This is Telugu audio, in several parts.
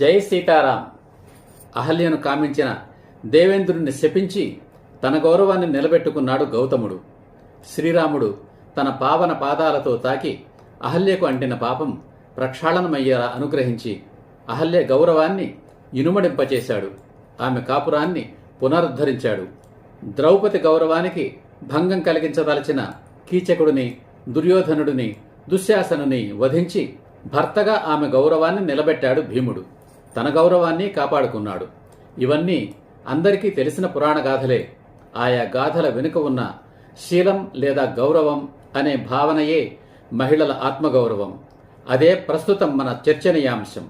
జై సీతారాం. అహల్యను కామించిన దేవేంద్రుణ్ణి శపించి తన గౌరవాన్ని నిలబెట్టుకున్నాడు గౌతముడు. శ్రీరాముడు తన పావన పాదాలతో తాకి అహల్యకు అంటిన పాపం ప్రక్షాళనమయ్యేలా అనుగ్రహించి అహల్య గౌరవాన్ని ఇనుమడింపచేశాడు. ఆమె కాపురాన్ని పునరుద్ధరించాడు. ద్రౌపది గౌరవానికి భంగం కలిగించదలచిన కీచకుడిని దుర్యోధనుడిని దుశ్శాసనుని వధించి భర్తగా ఆమె గౌరవాన్ని నిలబెట్టాడు భీముడు. తన గౌరవాన్ని కాపాడుకున్నాడు. ఇవన్నీ అందరికీ తెలిసిన పురాణ గాథలే. ఆయా గాథల వెనుక ఉన్న శీలం లేదా గౌరవం అనే భావనయే మహిళల ఆత్మగౌరవం. అదే ప్రస్తుతం మన చర్చనీయాంశం.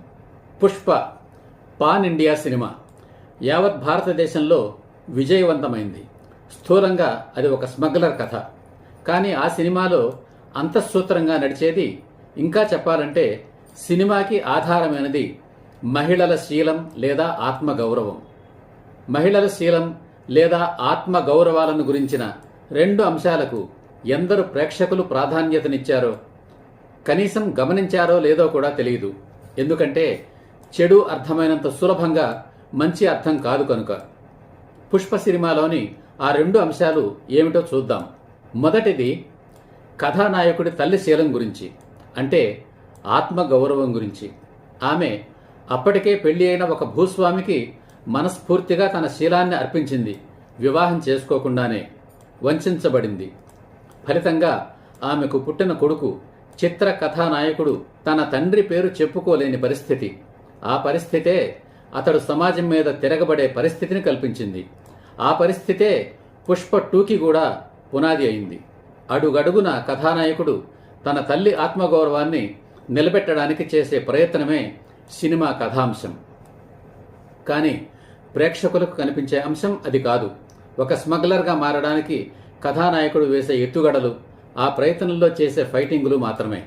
Pushpa pan India cinema. యావత్ భారతదేశంలో విజయవంతమైంది. స్థూలంగా అది ఒక స్మగ్లర్ కథ. కానీ ఆ సినిమాలో అంతఃసూత్రంగా నడిచేది ఇంకా చెప్పాలంటే సినిమాకి ఆధారమైనది మహిళల శీలం లేదా ఆత్మగౌరవం. మహిళల శీలం లేదా ఆత్మ గౌరవాలను గురించిన రెండు అంశాలకు ఎందరు ప్రేక్షకులు ప్రాధాన్యతనిచ్చారో కనీసం గమనించారో లేదో కూడా తెలియదు. ఎందుకంటే చెడు అర్థమైనంత సులభంగా మంచి అర్థం కాదు కనుక. పుష్ప సినిమాలోని ఆ రెండు అంశాలు ఏమిటో చూద్దాం. మొదటిది కథానాయకుడి తల్లి శీలం గురించి అంటే ఆత్మ గౌరవం గురించి. ఆమె అప్పటికే పెళ్ళి అయిన ఒక భూస్వామికి మనస్ఫూర్తిగా తన శీలాన్ని అర్పించింది. వివాహం చేసుకోకుండానే వంచబడింది. ఫలితంగా ఆమెకు పుట్టిన కొడుకు చిత్ర కథానాయకుడు తన తండ్రి పేరు చెప్పుకోలేని పరిస్థితి. ఆ పరిస్థితే అతడు సమాజం మీద తిరగబడే పరిస్థితిని కల్పించింది. ఆ పరిస్థితే పుష్ప టూకి కూడా పునాది అయింది. అడుగడుగున కథానాయకుడు తన తల్లి ఆత్మగౌరవాన్ని నిలబెట్టడానికి చేసే ప్రయత్నమే సినిమా కథాంశం. కానీ ప్రేక్షకులకు కనిపించే అంశం అది కాదు. ఒక స్మగ్లర్గా మారడానికి కథానాయకుడు వేసే ఎత్తుగడలు ఆ ప్రయత్నంలో చేసే ఫైటింగులు మాత్రమే.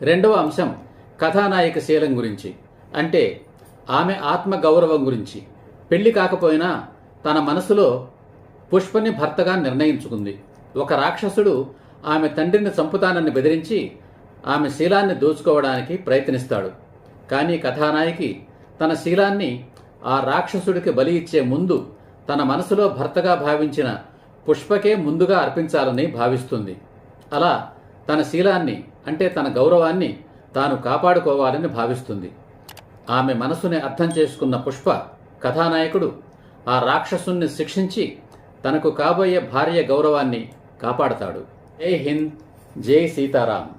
రెండవ అంశం కథానాయక శీలం గురించి. అంటే ఆమె ఆత్మ గౌరవం గురించి. పెళ్ళి కాకపోయినా తన మనసులో పుష్పని భర్తగా నిర్ణయించుకుంది. ఒక రాక్షసుడు ఆమె తండ్రిని చంపుతానని బెదిరించి ఆమె శీలాన్ని దోచుకోవడానికి ప్రయత్నిస్తాడు. కానీ కథానాయకి తన శీలాన్ని ఆ రాక్షసుడికి బలి ఇచ్చే ముందు తన మనసులో భర్తగా భావించిన పుష్పకే ముందుగా అర్పించాలని భావిస్తుంది. అలా తన శీలాన్ని అంటే తన గౌరవాన్ని తాను కాపాడుకోవాలని భావిస్తుంది. ఆమె మనసుని అర్థం చేసుకున్న పుష్ప కథానాయకుడు ఆ రాక్షసుణ్ణి శిక్షించి తనకు కాబోయే భార్య గౌరవాన్ని కాపాడతాడు. జై హింద్ జై సీతారాం.